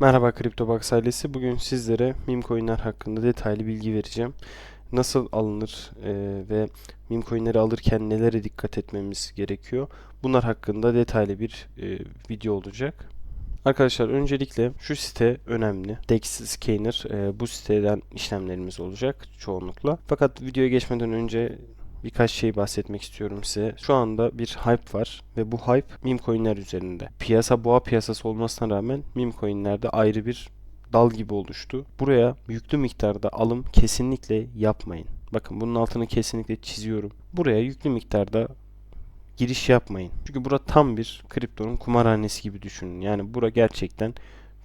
Merhaba CryptoBox ailesi. Bugün sizlere meme coinler hakkında detaylı bilgi vereceğim. Nasıl alınır e, ve meme coinleri alırken nelere dikkat etmemiz gerekiyor? Bunlar hakkında detaylı bir e, video olacak. Arkadaşlar öncelikle şu site önemli. Dex Scanner e, bu siteden işlemlerimiz olacak çoğunlukla. Fakat videoya geçmeden önce birkaç şey bahsetmek istiyorum size. Şu anda bir hype var ve bu hype meme coinler üzerinde. Piyasa boğa piyasası olmasına rağmen meme coinlerde ayrı bir dal gibi oluştu. Buraya yüklü miktarda alım kesinlikle yapmayın. Bakın bunun altını kesinlikle çiziyorum. Buraya yüklü miktarda giriş yapmayın. Çünkü bura tam bir kriptonun kumarhanesi gibi düşünün. Yani bura gerçekten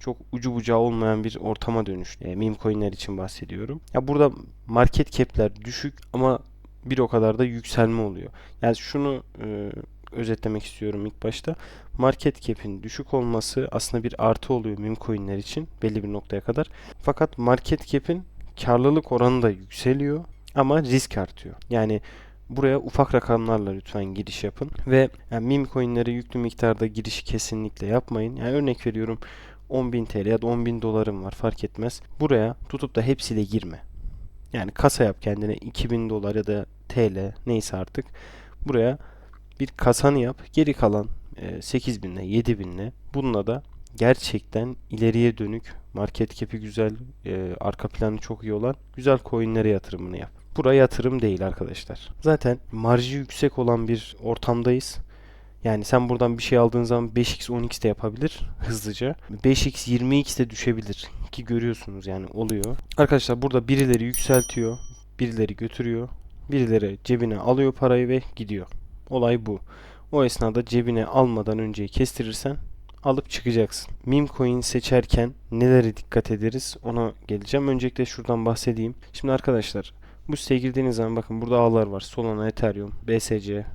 çok ucu bucağı olmayan bir ortama dönüştü. E, meme coinler için bahsediyorum. Ya burada market cap'ler düşük ama bir o kadar da yükselme oluyor. Yani şunu e, özetlemek istiyorum ilk başta. Market cap'in düşük olması aslında bir artı oluyor meme coinler için belli bir noktaya kadar. Fakat market cap'in karlılık oranı da yükseliyor ama risk artıyor. Yani buraya ufak rakamlarla lütfen giriş yapın ve yani meme coinlere yüklü miktarda giriş kesinlikle yapmayın. Yani örnek veriyorum 10.000 TL ya da 10.000 dolarım var fark etmez. Buraya tutup da hepsiyle girme. Yani kasa yap kendine 2000 dolar ya da TL neyse artık. Buraya bir kasanı yap. Geri kalan e, 8000 ile 7000 ile bununla da gerçekten ileriye dönük market cap'i güzel, e, arka planı çok iyi olan güzel coinlere yatırımını yap. Buraya yatırım değil arkadaşlar. Zaten marjı yüksek olan bir ortamdayız. Yani sen buradan bir şey aldığın zaman 5x 10x de yapabilir hızlıca. 5x 20x de düşebilir ki görüyorsunuz yani oluyor. Arkadaşlar burada birileri yükseltiyor, birileri götürüyor, birileri cebine alıyor parayı ve gidiyor. Olay bu. O esnada cebine almadan önce kestirirsen alıp çıkacaksın. Meme coin seçerken nelere dikkat ederiz ona geleceğim. Öncelikle şuradan bahsedeyim. Şimdi arkadaşlar bu siteye girdiğiniz zaman bakın burada ağlar var. Solana, Ethereum, BSC,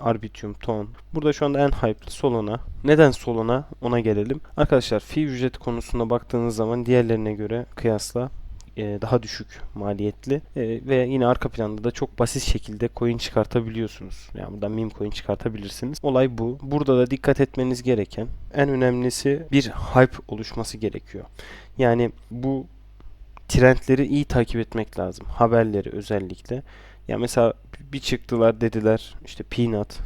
Arbitrum, Ton. Burada şu anda en hype'lı Solana. Neden Solana? Ona gelelim. Arkadaşlar fee ücret konusunda baktığınız zaman diğerlerine göre kıyasla daha düşük maliyetli e, ve yine arka planda da çok basit şekilde coin çıkartabiliyorsunuz. Yani buradan meme coin çıkartabilirsiniz. Olay bu. Burada da dikkat etmeniz gereken en önemlisi bir hype oluşması gerekiyor. Yani bu trendleri iyi takip etmek lazım. Haberleri özellikle. Ya mesela bir çıktılar dediler işte Peanut.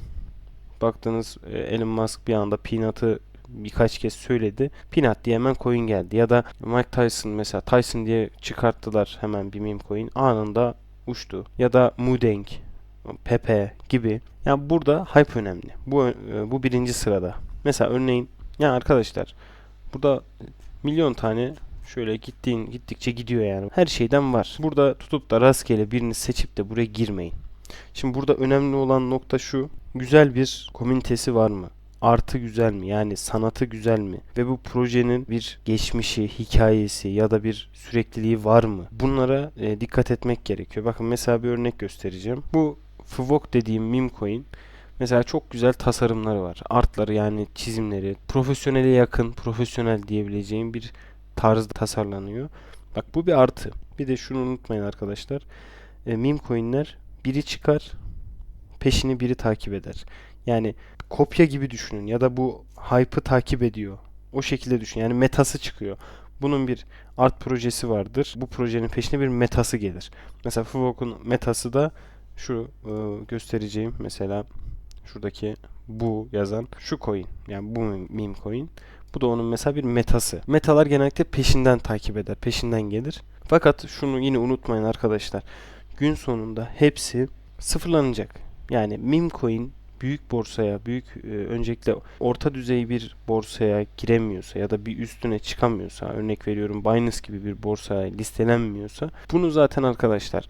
Baktınız e, Elon Musk bir anda Peanut'ı birkaç kez söyledi. Peanut diye hemen coin geldi. Ya da Mike Tyson mesela Tyson diye çıkarttılar hemen bir meme coin. Anında uçtu. Ya da Mudeng, Pepe gibi. Yani burada hype önemli. Bu e, bu birinci sırada. Mesela örneğin ya arkadaşlar burada milyon tane şöyle gittiğin gittikçe gidiyor yani. Her şeyden var. Burada tutup da rastgele birini seçip de buraya girmeyin. Şimdi burada önemli olan nokta şu. Güzel bir komünitesi var mı? Artı güzel mi? Yani sanatı güzel mi? Ve bu projenin bir geçmişi, hikayesi ya da bir sürekliliği var mı? Bunlara e, dikkat etmek gerekiyor. Bakın mesela bir örnek göstereceğim. Bu Fvok dediğim meme coin Mesela çok güzel tasarımları var. Artları yani çizimleri profesyonele yakın, profesyonel diyebileceğim bir tarzda tasarlanıyor. Bak bu bir artı. Bir de şunu unutmayın arkadaşlar. E, meme coinler biri çıkar, peşini biri takip eder. Yani kopya gibi düşünün ya da bu hype'ı takip ediyor. O şekilde düşün. Yani metası çıkıyor. Bunun bir art projesi vardır. Bu projenin peşine bir metası gelir. Mesela Fuvok'un metası da şu e, göstereceğim mesela şuradaki bu yazan şu coin. Yani bu meme coin. Bu da onun mesela bir metası. Metalar genellikle peşinden takip eder, peşinden gelir. Fakat şunu yine unutmayın arkadaşlar. Gün sonunda hepsi sıfırlanacak. Yani meme coin büyük borsaya, büyük e, öncelikle orta düzey bir borsaya giremiyorsa ya da bir üstüne çıkamıyorsa, örnek veriyorum Binance gibi bir borsaya listelenmiyorsa bunu zaten arkadaşlar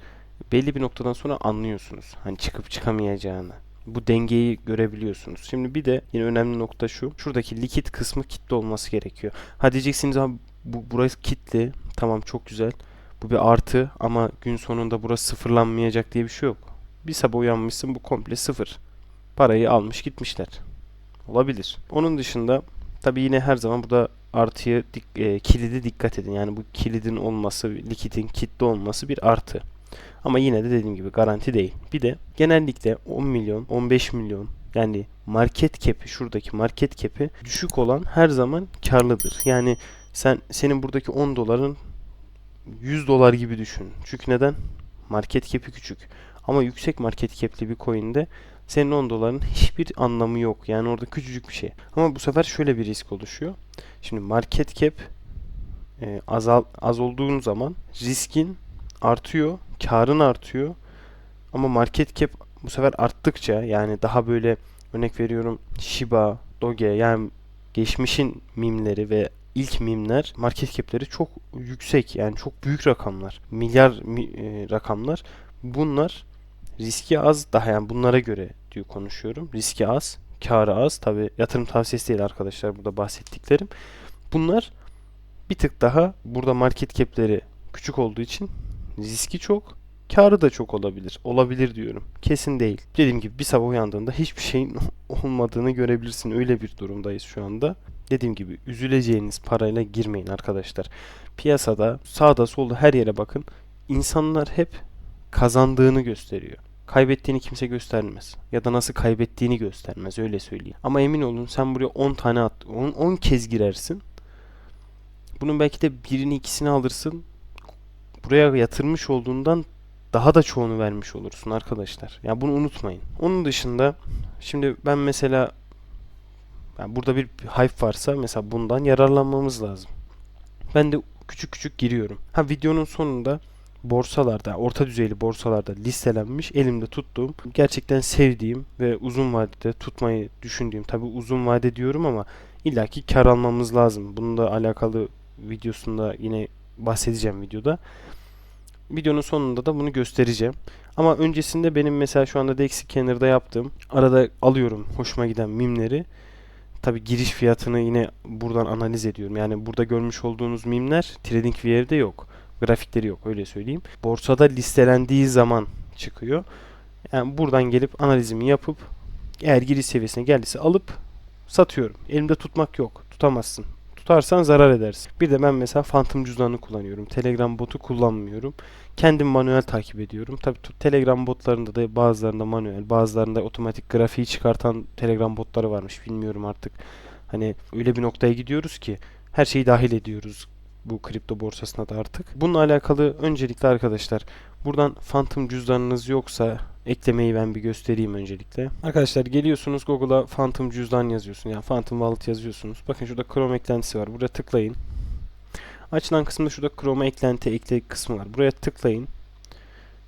belli bir noktadan sonra anlıyorsunuz. Hani çıkıp çıkamayacağını bu dengeyi görebiliyorsunuz. Şimdi bir de yine önemli nokta şu. Şuradaki likit kısmı kitli olması gerekiyor. Ha diyeceksiniz abi bu burası kitli. Tamam çok güzel. Bu bir artı ama gün sonunda burası sıfırlanmayacak diye bir şey yok. Bir sabah uyanmışsın bu komple sıfır. Parayı almış gitmişler. Olabilir. Onun dışında tabi yine her zaman burada artıya dik, e, kilidi dikkat edin. Yani bu kilidin olması, likidin kitli olması bir artı. Ama yine de dediğim gibi garanti değil. Bir de genellikle 10 milyon, 15 milyon yani market cap'i şuradaki market cap'i düşük olan her zaman karlıdır. Yani sen senin buradaki 10 doların 100 dolar gibi düşün. Çünkü neden? Market cap'i küçük. Ama yüksek market cap'li bir coin'de senin 10 doların hiçbir anlamı yok. Yani orada küçücük bir şey. Ama bu sefer şöyle bir risk oluşuyor. Şimdi market cap e, azal az olduğun zaman riskin artıyor, karın artıyor. Ama market cap bu sefer arttıkça yani daha böyle örnek veriyorum Shiba, Doge yani geçmişin mimleri ve ilk mimler market cap'leri çok yüksek yani çok büyük rakamlar. Milyar mi, e, rakamlar. Bunlar riski az daha yani bunlara göre diyor konuşuyorum. Riski az, karı az. Tabi yatırım tavsiyesi değil arkadaşlar burada bahsettiklerim. Bunlar bir tık daha burada market cap'leri küçük olduğu için riski çok, karı da çok olabilir. Olabilir diyorum. Kesin değil. Dediğim gibi bir sabah uyandığında hiçbir şeyin olmadığını görebilirsin. Öyle bir durumdayız şu anda. Dediğim gibi üzüleceğiniz parayla girmeyin arkadaşlar. Piyasada sağda solda her yere bakın. İnsanlar hep kazandığını gösteriyor. Kaybettiğini kimse göstermez. Ya da nasıl kaybettiğini göstermez öyle söyleyeyim. Ama emin olun sen buraya 10 tane at, 10, 10 kez girersin. Bunun belki de birini ikisini alırsın. Buraya yatırmış olduğundan daha da çoğunu vermiş olursun arkadaşlar. Ya bunu unutmayın. Onun dışında şimdi ben mesela yani burada bir hype varsa mesela bundan yararlanmamız lazım. Ben de küçük küçük giriyorum. Ha videonun sonunda borsalarda, orta düzeyli borsalarda listelenmiş elimde tuttuğum, gerçekten sevdiğim ve uzun vadede tutmayı düşündüğüm, tabi uzun vade diyorum ama illaki kar almamız lazım. Bununla alakalı videosunda yine bahsedeceğim videoda. Videonun sonunda da bunu göstereceğim. Ama öncesinde benim mesela şu anda Dexy Scanner'da yaptığım arada alıyorum hoşuma giden mimleri. Tabi giriş fiyatını yine buradan analiz ediyorum. Yani burada görmüş olduğunuz mimler TradingView'de yok. Grafikleri yok öyle söyleyeyim. Borsada listelendiği zaman çıkıyor. Yani buradan gelip analizimi yapıp eğer giriş seviyesine geldiyse alıp satıyorum. Elimde tutmak yok. Tutamazsın. Tutarsan zarar edersin. Bir de ben mesela Phantom cüzdanını kullanıyorum. Telegram botu kullanmıyorum. Kendim manuel takip ediyorum. Tabi Telegram botlarında da bazılarında manuel, bazılarında otomatik grafiği çıkartan Telegram botları varmış. Bilmiyorum artık. Hani öyle bir noktaya gidiyoruz ki her şeyi dahil ediyoruz bu kripto borsasına da artık. Bununla alakalı öncelikle arkadaşlar buradan Phantom cüzdanınız yoksa eklemeyi ben bir göstereyim öncelikle. Arkadaşlar geliyorsunuz Google'a Phantom cüzdan yazıyorsun. Yani Phantom Wallet yazıyorsunuz. Bakın şurada Chrome eklentisi var. Buraya tıklayın. Açılan kısımda şurada Chrome eklenti ekle kısmı var. Buraya tıklayın.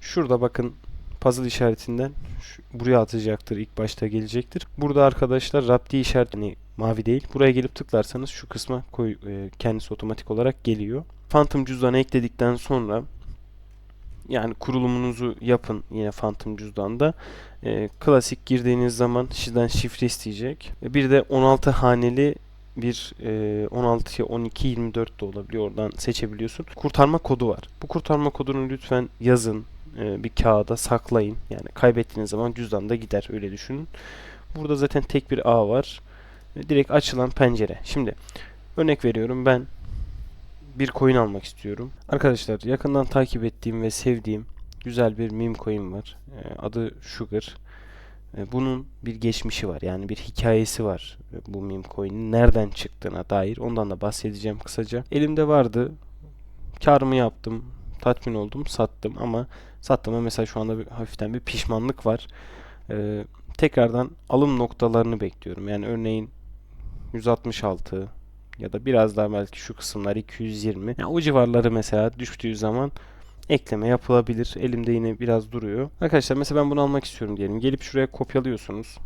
Şurada bakın puzzle işaretinden şu, buraya atacaktır. ilk başta gelecektir. Burada arkadaşlar Rapti işareti hani mavi değil. Buraya gelip tıklarsanız şu kısma koy, e, kendisi otomatik olarak geliyor. Phantom cüzdanı ekledikten sonra yani kurulumunuzu yapın yine Phantom cüzdanda. E, klasik girdiğiniz zaman sizden şifre isteyecek. E, bir de 16 haneli bir e, 16, 12, 24 de olabiliyor. Oradan seçebiliyorsun. Kurtarma kodu var. Bu kurtarma kodunu lütfen yazın. E, bir kağıda saklayın. Yani kaybettiğiniz zaman cüzdanda gider. Öyle düşünün. Burada zaten tek bir ağ var. Direkt açılan pencere. Şimdi örnek veriyorum ben bir coin almak istiyorum. Arkadaşlar yakından takip ettiğim ve sevdiğim güzel bir meme coin var. E, adı Sugar. E, bunun bir geçmişi var. Yani bir hikayesi var bu meme coin'in nereden çıktığına dair. Ondan da bahsedeceğim kısaca. Elimde vardı. Karımı yaptım. Tatmin oldum. Sattım ama sattığıma mesela şu anda bir, hafiften bir pişmanlık var. Ee, tekrardan alım noktalarını bekliyorum. Yani örneğin 166 ya da biraz daha belki şu kısımlar 220. Yani o civarları mesela düştüğü zaman ekleme yapılabilir. Elimde yine biraz duruyor. Arkadaşlar mesela ben bunu almak istiyorum diyelim. Gelip şuraya kopyalıyorsunuz.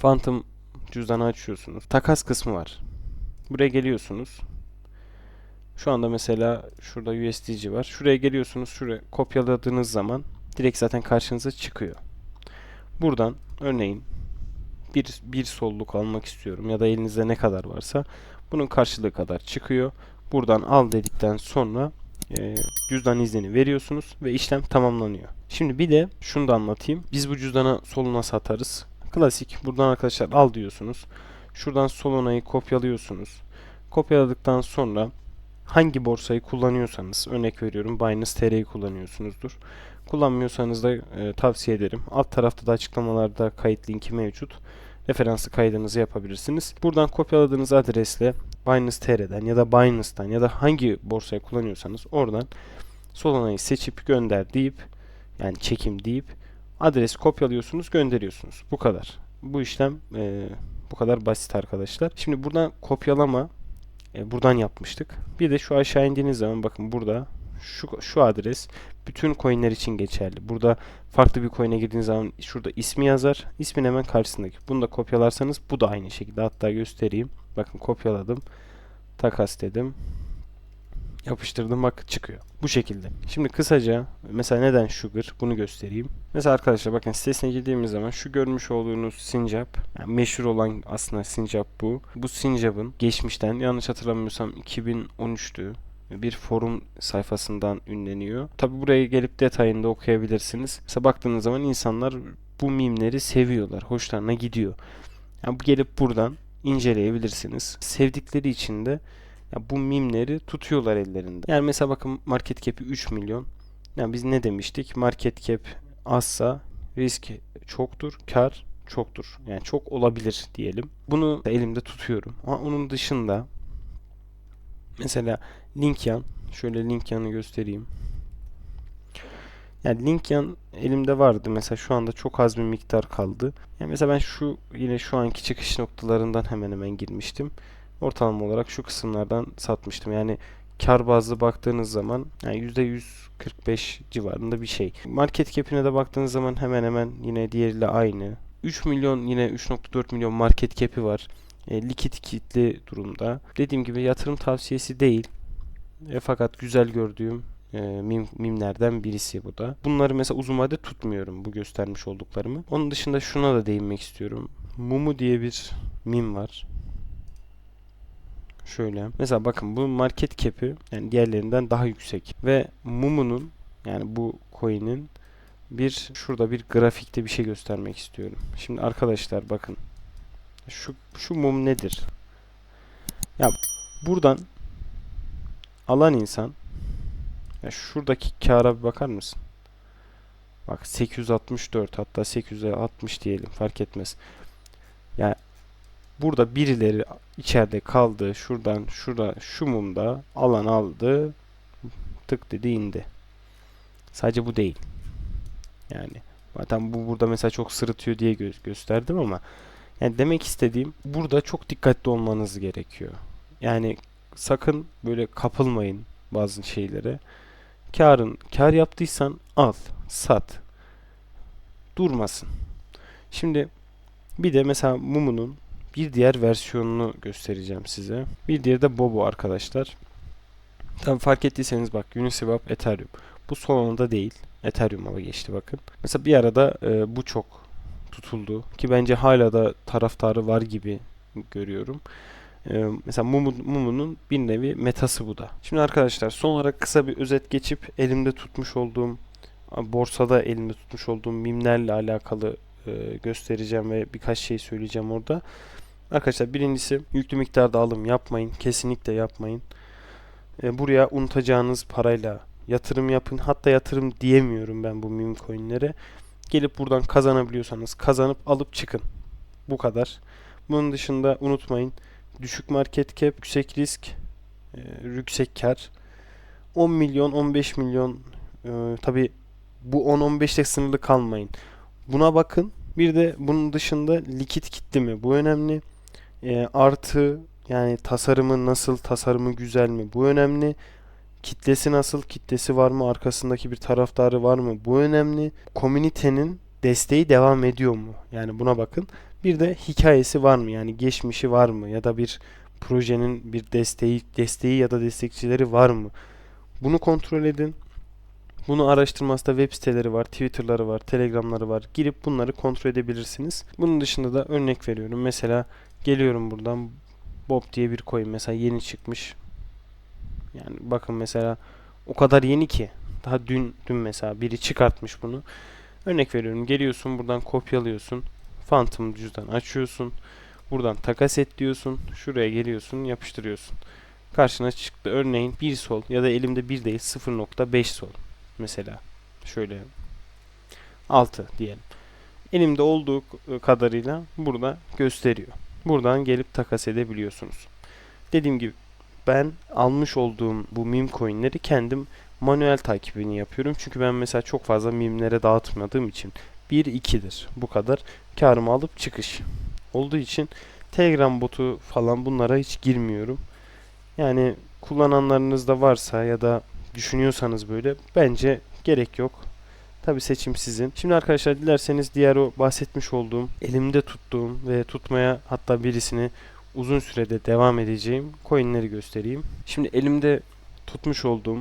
Phantom cüzdanı açıyorsunuz. Takas kısmı var. Buraya geliyorsunuz. Şu anda mesela şurada USDC var. Şuraya geliyorsunuz. Şuraya kopyaladığınız zaman direkt zaten karşınıza çıkıyor. Buradan örneğin bir, bir solluk almak istiyorum ya da elinizde ne kadar varsa bunun karşılığı kadar çıkıyor. Buradan al dedikten sonra e, cüzdan iznini veriyorsunuz ve işlem tamamlanıyor. Şimdi bir de şunu da anlatayım. Biz bu cüzdana soluna satarız. Klasik. Buradan arkadaşlar al diyorsunuz. Şuradan solunayı kopyalıyorsunuz. Kopyaladıktan sonra hangi borsayı kullanıyorsanız örnek veriyorum Binance TR'yi kullanıyorsunuzdur. Kullanmıyorsanız da e, tavsiye ederim. Alt tarafta da açıklamalarda kayıt linki mevcut. Referanslı kaydınızı yapabilirsiniz. Buradan kopyaladığınız adresle Binance TR'den ya da Binance'dan ya da hangi borsayı kullanıyorsanız oradan Solana'yı seçip gönder deyip yani çekim deyip adresi kopyalıyorsunuz gönderiyorsunuz. Bu kadar. Bu işlem e, bu kadar basit arkadaşlar. Şimdi buradan kopyalama e, buradan yapmıştık. Bir de şu aşağı indiğiniz zaman bakın burada şu, şu adres bütün coinler için geçerli. Burada farklı bir coin'e girdiğiniz zaman şurada ismi yazar. İsmin hemen karşısındaki. Bunu da kopyalarsanız bu da aynı şekilde. Hatta göstereyim. Bakın kopyaladım. Takas dedim. Yapıştırdım bak çıkıyor. Bu şekilde. Şimdi kısaca mesela neden Sugar bunu göstereyim. Mesela arkadaşlar bakın sitesine girdiğimiz zaman şu görmüş olduğunuz sincap yani meşhur olan aslında sincap bu. Bu sincapın geçmişten yanlış hatırlamıyorsam 2013'tü bir forum sayfasından ünleniyor. Tabi buraya gelip detayında okuyabilirsiniz. Mesela baktığınız zaman insanlar bu mimleri seviyorlar. Hoşlarına gidiyor. Yani gelip buradan inceleyebilirsiniz. Sevdikleri için de ya bu mimleri tutuyorlar ellerinde. Yani mesela bakın market cap'i 3 milyon. Yani biz ne demiştik? Market cap azsa risk çoktur, kar çoktur. Yani çok olabilir diyelim. Bunu elimde tutuyorum. Ama onun dışında mesela Linkyan şöyle Linkyan'ı göstereyim. Yani Linkyan elimde vardı. Mesela şu anda çok az bir miktar kaldı. Yani mesela ben şu yine şu anki çıkış noktalarından hemen hemen girmiştim ortalama olarak şu kısımlardan satmıştım. Yani kar bazlı baktığınız zaman yani %145 civarında bir şey. Market cap'ine de baktığınız zaman hemen hemen yine diğeriyle aynı. 3 milyon yine 3.4 milyon market cap'i var. E, likit kitli durumda. Dediğim gibi yatırım tavsiyesi değil. E, fakat güzel gördüğüm e, mim, mimlerden birisi bu da. Bunları mesela uzun vade tutmuyorum bu göstermiş olduklarımı. Onun dışında şuna da değinmek istiyorum. Mumu diye bir mim var. Şöyle. Mesela bakın bu market cap'i yani diğerlerinden daha yüksek. Ve Mumu'nun yani bu coin'in bir şurada bir grafikte bir şey göstermek istiyorum. Şimdi arkadaşlar bakın. Şu şu mum nedir? Ya buradan alan insan ya şuradaki kâra bir bakar mısın? Bak 864 hatta 860 diyelim fark etmez. Yani Burada birileri içeride kaldı. Şuradan şurada şu mumda alan aldı. Tık dedi indi. Sadece bu değil. Yani zaten bu burada mesela çok sırıtıyor diye gö gösterdim ama yani demek istediğim burada çok dikkatli olmanız gerekiyor. Yani sakın böyle kapılmayın bazı şeylere. Karın kar yaptıysan al, sat. Durmasın. Şimdi bir de mesela mumunun bir diğer versiyonunu göstereceğim size. Bir diğeri de Bobo arkadaşlar. Tabi fark ettiyseniz bak Uniswap Ethereum. Bu Solana'da değil. Ethereum'a geçti bakın. Mesela bir arada e, bu çok tutuldu. Ki bence hala da taraftarı var gibi görüyorum. E, mesela Mumu, Mumu'nun bir nevi metası bu da. Şimdi arkadaşlar son olarak kısa bir özet geçip elimde tutmuş olduğum borsada elimde tutmuş olduğum mimlerle alakalı e, göstereceğim ve birkaç şey söyleyeceğim orada. Arkadaşlar birincisi yüklü miktarda alım yapmayın. Kesinlikle yapmayın. E, buraya unutacağınız parayla yatırım yapın. Hatta yatırım diyemiyorum ben bu meme coinlere. Gelip buradan kazanabiliyorsanız kazanıp alıp çıkın. Bu kadar. Bunun dışında unutmayın. Düşük market cap, yüksek risk, e, yüksek kar. 10 milyon, 15 milyon e, tabi bu 10-15'te sınırlı kalmayın. Buna bakın. Bir de bunun dışında likit kitle mi? Bu önemli. E, artı yani tasarımı nasıl, tasarımı güzel mi? Bu önemli. Kitlesi nasıl, kitlesi var mı? Arkasındaki bir taraftarı var mı? Bu önemli. Komünitenin desteği devam ediyor mu? Yani buna bakın. Bir de hikayesi var mı? Yani geçmişi var mı? Ya da bir projenin bir desteği, desteği ya da destekçileri var mı? Bunu kontrol edin. Bunu araştırmazda web siteleri var, Twitter'ları var, Telegram'ları var. Girip bunları kontrol edebilirsiniz. Bunun dışında da örnek veriyorum. Mesela Geliyorum buradan Bob diye bir coin mesela yeni çıkmış. Yani bakın mesela o kadar yeni ki. Daha dün dün mesela biri çıkartmış bunu. Örnek veriyorum. Geliyorsun buradan kopyalıyorsun. Phantom cüzdan açıyorsun. Buradan takas et diyorsun. Şuraya geliyorsun, yapıştırıyorsun. karşına çıktı. Örneğin bir sol ya da elimde bir değil 0.5 sol mesela. Şöyle 6 diyelim. Elimde olduğu kadarıyla burada gösteriyor. Buradan gelip takas edebiliyorsunuz. Dediğim gibi ben almış olduğum bu meme coinleri kendim manuel takibini yapıyorum. Çünkü ben mesela çok fazla mimlere dağıtmadığım için 1-2'dir. Bu kadar karımı alıp çıkış. Olduğu için Telegram botu falan bunlara hiç girmiyorum. Yani kullananlarınız da varsa ya da düşünüyorsanız böyle bence gerek yok. Tabi seçim sizin. Şimdi arkadaşlar dilerseniz diğer o bahsetmiş olduğum elimde tuttuğum ve tutmaya hatta birisini uzun sürede devam edeceğim coinleri göstereyim. Şimdi elimde tutmuş olduğum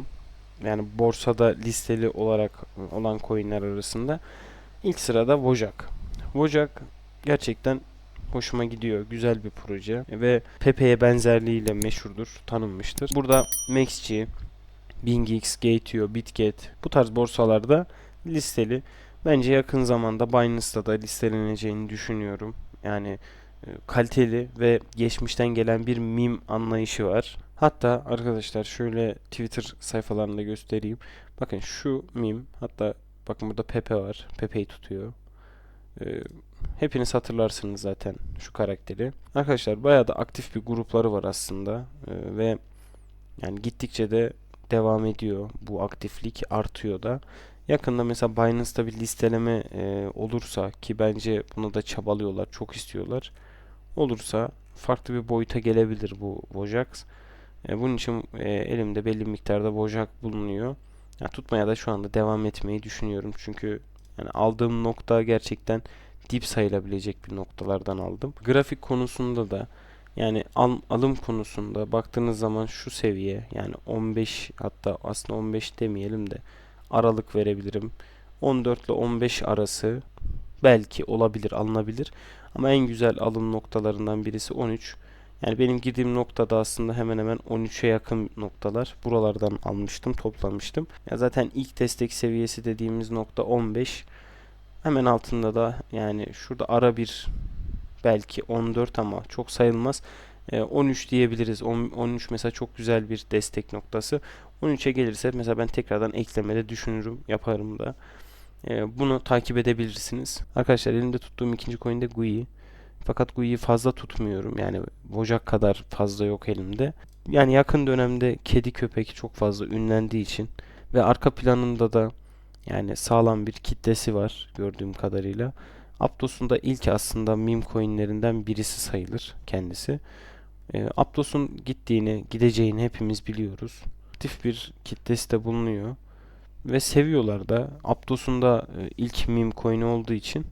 yani borsada listeli olarak olan coinler arasında ilk sırada Wojak. Wojak gerçekten hoşuma gidiyor. Güzel bir proje ve Pepe'ye benzerliğiyle meşhurdur, tanınmıştır. Burada MaxG, BingX, Gateo, Bitget bu tarz borsalarda listeli. Bence yakın zamanda Binance'da da listeleneceğini düşünüyorum. Yani e, kaliteli ve geçmişten gelen bir mim anlayışı var. Hatta arkadaşlar şöyle Twitter sayfalarında göstereyim. Bakın şu mim hatta bakın burada Pepe var. Pepe'yi tutuyor. Ee, hepiniz hatırlarsınız zaten şu karakteri. Arkadaşlar bayağı da aktif bir grupları var aslında. Ee, ve yani gittikçe de devam ediyor. Bu aktiflik artıyor da. Yakında mesela Binance'da bir listeleme e, olursa ki bence bunu da çabalıyorlar, çok istiyorlar. Olursa farklı bir boyuta gelebilir bu Vojax. E, bunun için e, elimde belli miktarda Vojax bulunuyor. Ya, tutmaya da şu anda devam etmeyi düşünüyorum. Çünkü yani aldığım nokta gerçekten dip sayılabilecek bir noktalardan aldım. Grafik konusunda da yani al, alım konusunda baktığınız zaman şu seviye yani 15 hatta aslında 15 demeyelim de aralık verebilirim. 14 ile 15 arası belki olabilir, alınabilir. Ama en güzel alım noktalarından birisi 13. Yani benim girdiğim noktada aslında hemen hemen 13'e yakın noktalar. Buralardan almıştım, toplamıştım. Ya zaten ilk destek seviyesi dediğimiz nokta 15. Hemen altında da yani şurada ara bir belki 14 ama çok sayılmaz. 13 diyebiliriz. 13 mesela çok güzel bir destek noktası. 13'e gelirse mesela ben tekrardan eklemede düşünürüm, yaparım da. E, bunu takip edebilirsiniz. Arkadaşlar elimde tuttuğum ikinci coin de GUI. Fakat GUI'yi fazla tutmuyorum. Yani Wojak kadar fazla yok elimde. Yani yakın dönemde kedi köpek çok fazla ünlendiği için ve arka planında da yani sağlam bir kitlesi var gördüğüm kadarıyla. Aptos'un da ilk aslında meme coinlerinden birisi sayılır kendisi. E, Aptos'un gittiğini, gideceğini hepimiz biliyoruz aktif bir kitlesi de bulunuyor. Ve seviyorlar da. Aptos'un da e, ilk meme coin'i olduğu için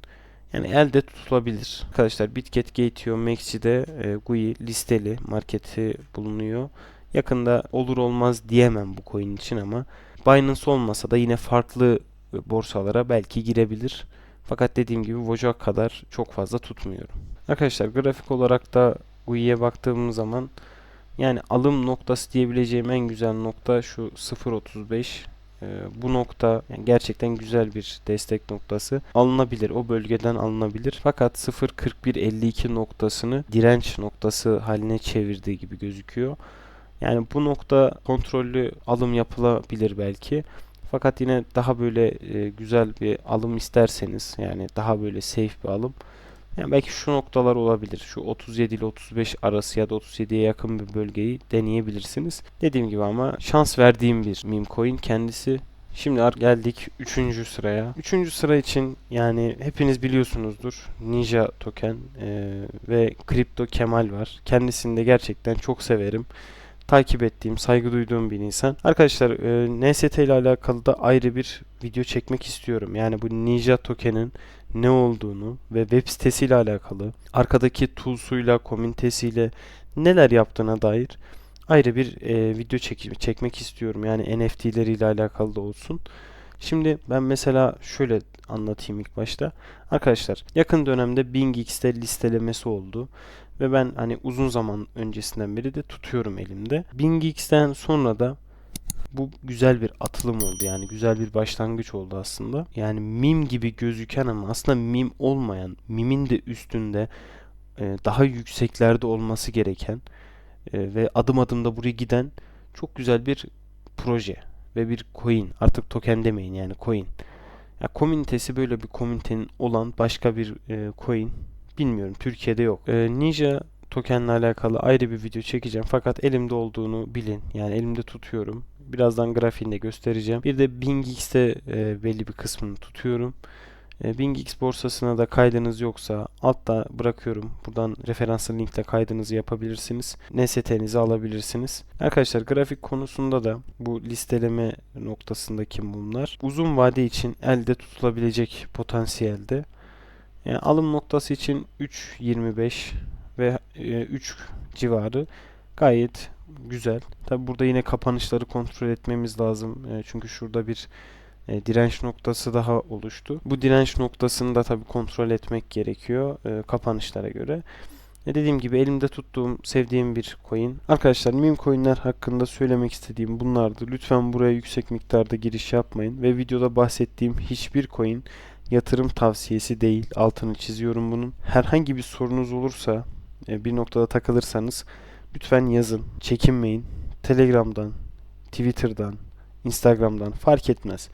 yani elde tutulabilir. Arkadaşlar Bitget, Gateo, Maxi'de e, GUI listeli marketi bulunuyor. Yakında olur olmaz diyemem bu coin için ama Binance olmasa da yine farklı e, borsalara belki girebilir. Fakat dediğim gibi Wojak kadar çok fazla tutmuyorum. Arkadaşlar grafik olarak da GUI'ye baktığımız zaman yani alım noktası diyebileceğim en güzel nokta şu 0.35. Ee, bu nokta yani gerçekten güzel bir destek noktası. Alınabilir. O bölgeden alınabilir. Fakat 0.41.52 noktasını direnç noktası haline çevirdiği gibi gözüküyor. Yani bu nokta kontrollü alım yapılabilir belki. Fakat yine daha böyle e, güzel bir alım isterseniz yani daha böyle safe bir alım yani belki şu noktalar olabilir. Şu 37 ile 35 arası ya da 37'ye yakın bir bölgeyi deneyebilirsiniz. Dediğim gibi ama şans verdiğim bir meme coin kendisi. Şimdi geldik 3. sıraya. 3. sıra için yani hepiniz biliyorsunuzdur. Ninja Token e, ve Kripto Kemal var. Kendisini de gerçekten çok severim takip ettiğim, saygı duyduğum bir insan. Arkadaşlar e, NST ile alakalı da ayrı bir video çekmek istiyorum. Yani bu Ninja Token'in ne olduğunu ve web sitesiyle alakalı, arkadaki tools'uyla, komünitesiyle neler yaptığına dair ayrı bir e, video çek çekmek istiyorum. Yani NFT'leriyle alakalı da olsun. Şimdi ben mesela şöyle anlatayım ilk başta. Arkadaşlar yakın dönemde BingX'te listelemesi oldu. Ve ben hani uzun zaman öncesinden beri de tutuyorum elimde. BingX'ten sonra da bu güzel bir atılım oldu. Yani güzel bir başlangıç oldu aslında. Yani mim gibi gözüken ama aslında mim olmayan, mimin de üstünde e, daha yükseklerde olması gereken e, ve adım adım da buraya giden çok güzel bir proje ve bir coin. Artık token demeyin yani coin. Ya komünitesi böyle bir komünitenin olan başka bir e, coin bilmiyorum. Türkiye'de yok. E, Ninja tokenle alakalı ayrı bir video çekeceğim. Fakat elimde olduğunu bilin. Yani elimde tutuyorum. Birazdan grafiğinde göstereceğim. Bir de BingX'te e, belli bir kısmını tutuyorum. E, BingX borsasına da kaydınız yoksa altta bırakıyorum. Buradan referanslı linkle kaydınızı yapabilirsiniz. NST'nizi alabilirsiniz. Arkadaşlar grafik konusunda da bu listeleme noktasındaki mumlar uzun vade için elde tutulabilecek potansiyelde. Yani alım noktası için 3.25 ve e, 3 civarı gayet güzel. Tabi burada yine kapanışları kontrol etmemiz lazım. E, çünkü şurada bir e, direnç noktası daha oluştu. Bu direnç noktasını da tabii kontrol etmek gerekiyor e, kapanışlara göre. E, dediğim gibi elimde tuttuğum, sevdiğim bir coin. Arkadaşlar meme coinler hakkında söylemek istediğim bunlardı. Lütfen buraya yüksek miktarda giriş yapmayın ve videoda bahsettiğim hiçbir coin yatırım tavsiyesi değil. Altını çiziyorum bunun. Herhangi bir sorunuz olursa, e, bir noktada takılırsanız lütfen yazın. Çekinmeyin. Telegram'dan, Twitter'dan, Instagram'dan fark etmez.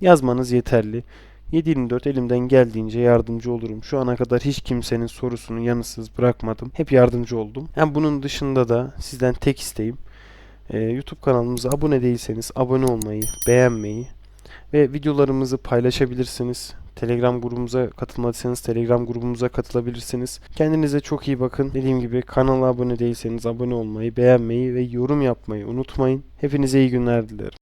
Yazmanız yeterli. 724 elimden geldiğince yardımcı olurum. Şu ana kadar hiç kimsenin sorusunu yanıtsız bırakmadım. Hep yardımcı oldum. Yani bunun dışında da sizden tek isteğim e, YouTube kanalımıza abone değilseniz abone olmayı, beğenmeyi ve videolarımızı paylaşabilirsiniz. Telegram grubumuza katılmadıysanız Telegram grubumuza katılabilirsiniz. Kendinize çok iyi bakın. Dediğim gibi kanala abone değilseniz abone olmayı, beğenmeyi ve yorum yapmayı unutmayın. Hepinize iyi günler dilerim.